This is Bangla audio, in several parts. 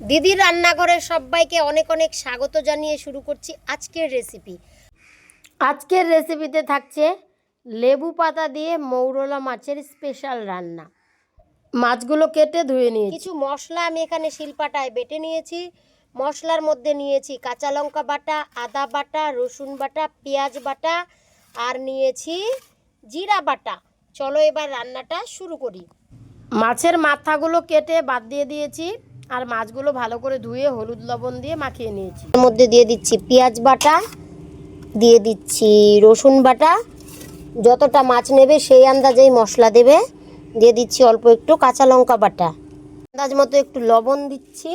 দিদির রান্নাঘরে সবাইকে অনেক অনেক স্বাগত জানিয়ে শুরু করছি আজকের রেসিপি আজকের রেসিপিতে থাকছে লেবু পাতা দিয়ে মৌরলা মাছের স্পেশাল রান্না। মাছগুলো কেটে ধুয়ে নিয়েছি। কিছু মশলা আমি এখানে শিলপাটায় বেটে নিয়েছি। মশলার মধ্যে নিয়েছি কাঁচা লঙ্কা বাটা আদা বাটা রসুন বাটা পেঁয়াজ বাটা আর নিয়েছি জিরা বাটা। চলো এবার রান্নাটা শুরু করি। মাছের মাথাগুলো কেটে বাদ দিয়ে দিয়েছি। আর মাছগুলো ভালো করে ধুয়ে হলুদ লবণ দিয়ে মাখিয়ে নিয়েছি। এর মধ্যে দিয়ে দিচ্ছি পেঁয়াজ বাটা, দিয়ে দিচ্ছি রসুন বাটা। যতটা মাছ নেবে সেই আন্দাজেই মশলা দেবে। দিয়ে দিচ্ছি অল্প একটু কাঁচা লঙ্কা বাটা। আন্দাজ মতো একটু লবণ দিচ্ছি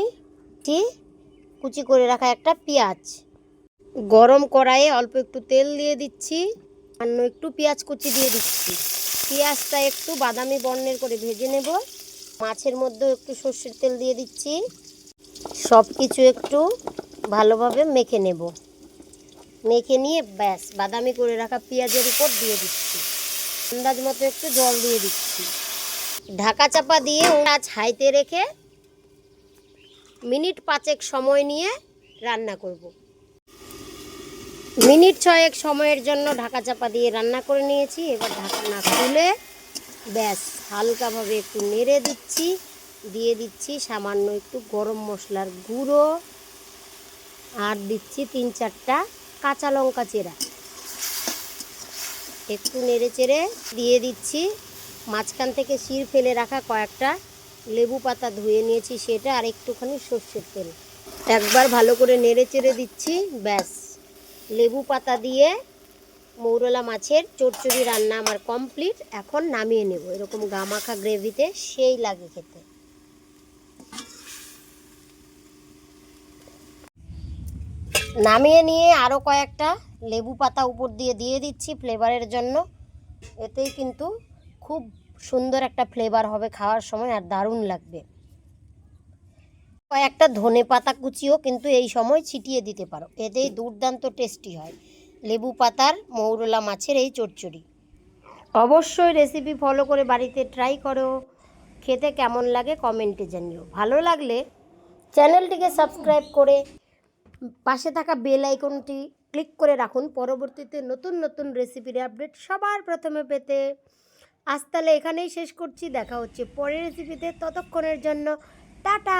কুচি করে রাখা একটা পেঁয়াজ। গরম কড়াইয়ে অল্প একটু তেল দিয়ে দিচ্ছি অন্য একটু পেঁয়াজ কুচি দিয়ে দিচ্ছি। পেঁয়াজটা একটু বাদামি বর্ণের করে ভেজে নেব। মাছের মধ্যেও একটু সর্ষের তেল দিয়ে দিচ্ছি। সব কিছু একটু ভালোভাবে মেখে নেব। মেখে নিয়ে ব্যাস, বাদামি করে রাখা পেঁয়াজের উপর দিয়ে দিচ্ছি। আন্দাজ মতো একটু জল দিয়ে দিচ্ছি। ঢাকা চাপা দিয়ে মাছ হাইতে রেখে মিনিট পাঁচেক সময় নিয়ে রান্না করব। মিনিট ছয়েক সময়ের জন্য ঢাকা চাপা দিয়ে রান্না করে নিয়েছি। এবার ঢাকা না খুলে ব্যাস, হালকাভাবে একটু নেড়ে দিচ্ছি, দিয়ে দিচ্ছি সামান্য একটু গরম মশলার গুঁড়ো, আর দিচ্ছি তিন চারটা কাঁচা লঙ্কা চেরা। একটু নেড়ে চেড়ে দিয়ে দিচ্ছি, মাঝখান থেকে শির ফেলে রাখা কয়েকটা লেবু পাতা ধুয়ে নিয়েছি সেটা, আর একটুখানি সর্ষের তেল। একবার ভালো করে নেড়ে চেড়ে দিচ্ছি, ব্যাস। লেবু পাতা দিয়ে মৌরলা মাছের চচ্চড়ি রান্না আমার কমপ্লিট এখন নামিয়ে নেব। এরকম গামাখা গ্রেভিতে সেই লাগে খেতে। নামিয়ে নিয়ে আরও কয়েকটা লেবু পাতা উপর দিয়ে দিয়ে দিচ্ছি ফ্লেভারের জন্য। এতেই কিন্তু খুব সুন্দর একটা ফ্লেভার হবে খাওয়ার সময় আর দারুণ লাগবে। কয়েকটা ধনে পাতা কুচিও কিন্তু এই সময় ছিটিয়ে দিতে পারো। এতেই দুর্দান্ত টেস্টি হয়। লেবু পাতার মৌরলা মাছের এই চচ্চড়ি। অবশ্যই রেসিপি ফলো করে বাড়িতে ট্রাই করো। খেতে কেমন লাগে কমেন্টে জানিও। ভালো লাগলে চ্যানেলটিকে সাবস্ক্রাইব করে পাশে থাকা বেল আইকনটি ক্লিক করে রাখুন। পরবর্তীতে নতুন নতুন রেসিপির আপডেট সবার প্রথমে পেতে। আজ তাহলে এখানেই শেষ করছি। দেখা হচ্ছে পরের রেসিপিতে ততক্ষণের জন্য টাটা!